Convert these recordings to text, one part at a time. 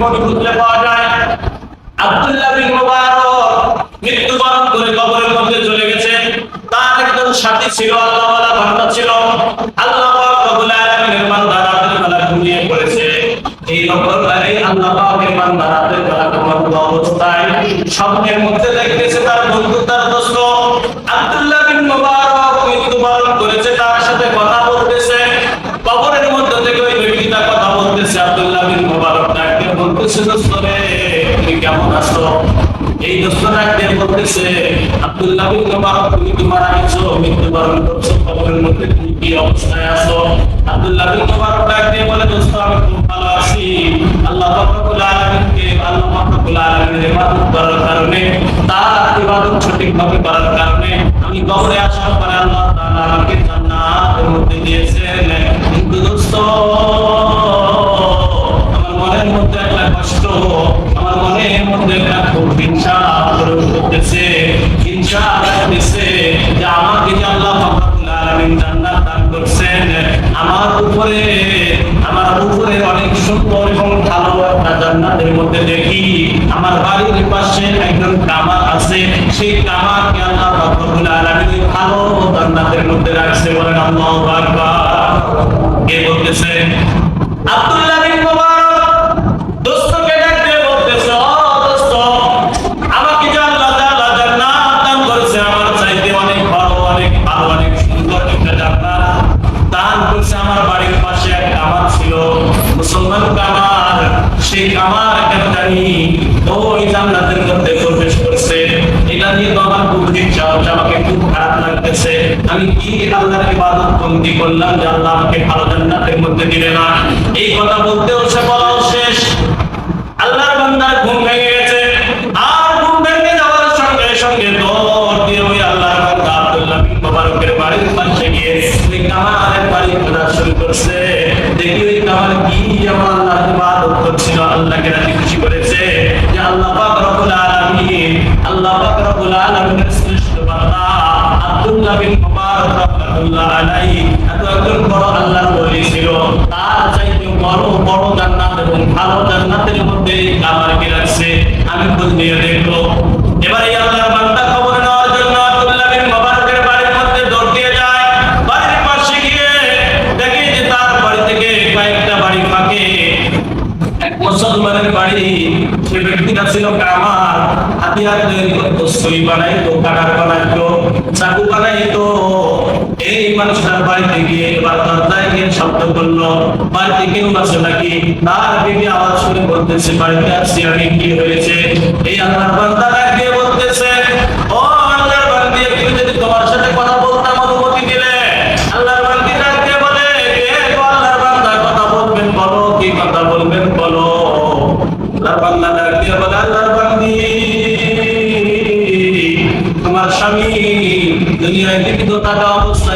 Report খুঁজলে পাওয়া যায়। আব্দুল্লাহ বিন মুবারক মৃত্যুবরণ করে কবরের মধ্যে চলে গেছে। তার একজন সাথী ছিল, আল্লাহ বান্দা ছিল। আল্লাহ বলতেছে আব্দুল্লাহ বিন মুবারক তুমি কি মারা গেছো মৃত্যুবরণ করছ কবরের মধ্যে তুমি কি অবস্থায় আছো? আব্দুল্লাহ বিন মুবারক ডাকতে বলে, দোস্ত, আমি খুব ভালো আছি। আল্লাহ রব্বুল আলামিনকে আল্লাহ রব্বুল আলামিনের ইবাদত করার কারণে, তার ইবাদত সঠিকভাবে করার কারণে, আমি কবরে আসার পরে আল্লাহ তাআলা আমাকে জান্নাতের মধ্যে দিয়েছেন করতেছে হিংসা লাগতেছে যে আমাকে যে আল্লাহ জান্নাত দান করছেন, আমার উপরে আমার উপরে অনেক সুন্দর এবং ভালো একটা জান্নাতের মধ্যে দেখি। আমার বাড়ির পাশে একজন কামার আছে, সেই কামারকে আল্লাহ ভালো জান্নাতের মধ্যে রাখছে বলেন কে বলতেছে? আব্দুল্লাহ আমি কি আল্লাহর ইবাদত বন্দি করলাম যে আল্লাহ আমাকে ভালো জান্নাতের মধ্যে দিলে না? এই কথা বলতেও সে বলাও শেষ। আল্লাহর বান্দার ঘুম ভেঙে গেছে। আর ঘুম ভেঙে যাওয়ার সঙ্গে সঙ্গে দৌড় দিয়ে ওই আল্লাহর বান্দা আব্দুল্লাহ বিন মুবারকের বাড়ির পাশে গিয়ে ওই কামারের বাড়ি খোঁজা শুরু করছে। দেখি ওই কামার কি যেমন আল্লাহর ইবাদত করছিল, আল্লাহকে রাজি খুশি করেছে যে আল্লাহ পাক রব্বুল আলামিন, আল্লাহ পাক রব্বুল আলামিনের শ্রেষ্ঠ বান্দা আব্দুল্লাহ বিন মুবারক صلى على কামার হাতিয়ার তৈরি করতো কাটার চাকু এই মানুষটার বাড়িতে গিয়ে এবার দরজায় গিয়ে শব্দ করল, বাড়িতে কেউ আছে নাকি? তার বিবি আওয়াজ শুনে বলতেছে, বাড়িতে আসছি আমি কি হয়েছে? এই আল্লাহর বান্দা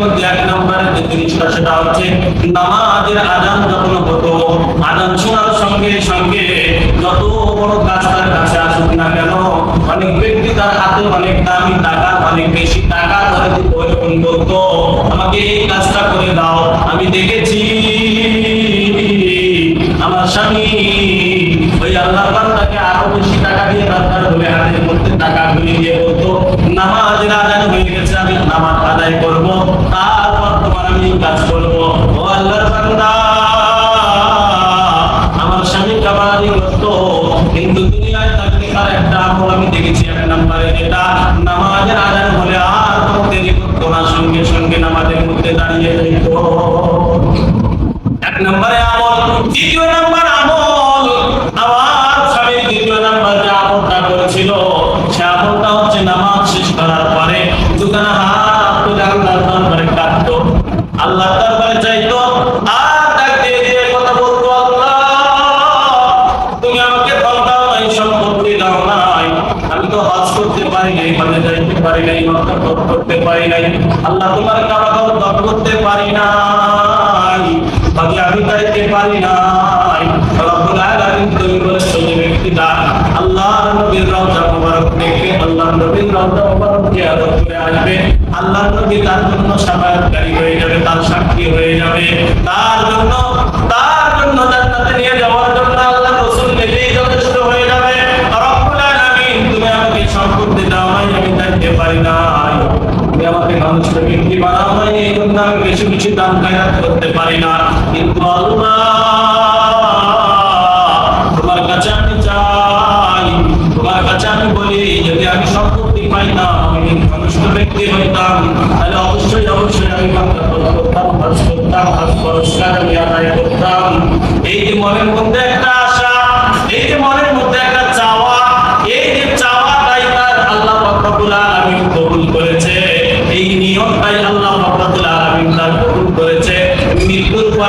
মধ্যে এক নম্বরের যে জিনিসটা, সেটা হচ্ছে নামাজের আজান যখন হতো আজান শোনার সঙ্গে সঙ্গে যত বড় কাজ তার কাছে আসুক না কেন, অনেক ব্যক্তি তার হাতে অনেক দামি টাকা, অনেক বেশি টাকা ধরে বলতো, আমাকে এই কাজটা করে দাও, আমি দেখেছি, আমার স্বামী নামাজের আদান হলে আর কোনো দেরি করতো না সঙ্গে সঙ্গে নামাজের মধ্যে দাঁড়িয়ে যেত এক নম্বরে আমল, দ্বিতীয় পারি নাই মক্কা করতে পারি নাই। আল্লাহ তোমার কাবাঘর তপ করতে পারি নাই, বাকি আমি চাইতে পারি নবী তার জন্য হয়ে যাবে, তার তার জন্য তার জন্য জান্নাতে নিয়ে পারি নাই। তুমি আমাকে মানুষকে ব্যক্তি বানাও নাই? এই জন্য আমি বেশি বেশি দাম খায়রাত করতে পারি না। কিন্তু আল্লাহ, তোমার কাছে আমি চাই। তোমার কাছে আমি বলি, যদি আমি সম্পত্তি পাইতাম আমি মানুষ ব্যক্তি হইতাম? তাহলে অবশ্যই অবশ্যই আমি করতাম হজ করতাম আমি আদায় করতাম। এই যে মনের মধ্যে একটা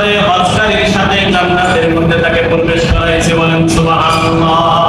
পরে হজকারীর সাথে জান্নাতের মধ্যে তাকে প্রবেশ করাইছে বলেন সুবহানাল্লাহ।